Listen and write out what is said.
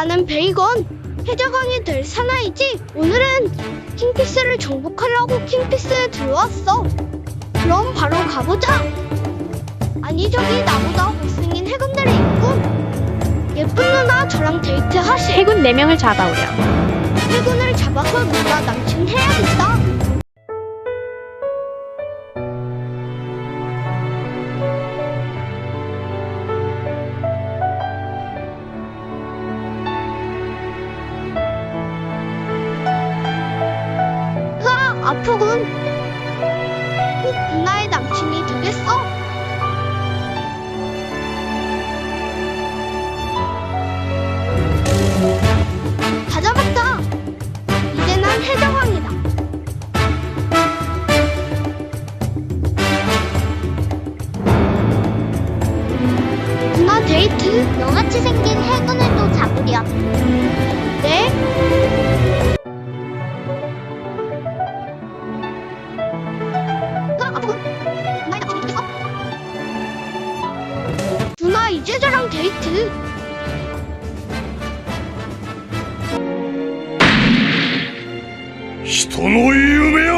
나는 베이건. 해적왕이 될 사나이지. 오늘은 킹피스를 정복하려고 킹피스에 들어왔어. 그럼 바로 가보자. 아니 저기 나보다 못생긴 해군들이 있군. 예쁜 누나 저랑 데이트 하시. 해군 4명을 잡아오렴. 해군을 잡아서 누나 남친 아, 아프군. 꼭 누나의 남친이 되겠어. 다 잡았다. 이제 난 해적왕이다. 누나 데이트? 너같이 생긴 해군을 또 잡으렴. 네? 人の夢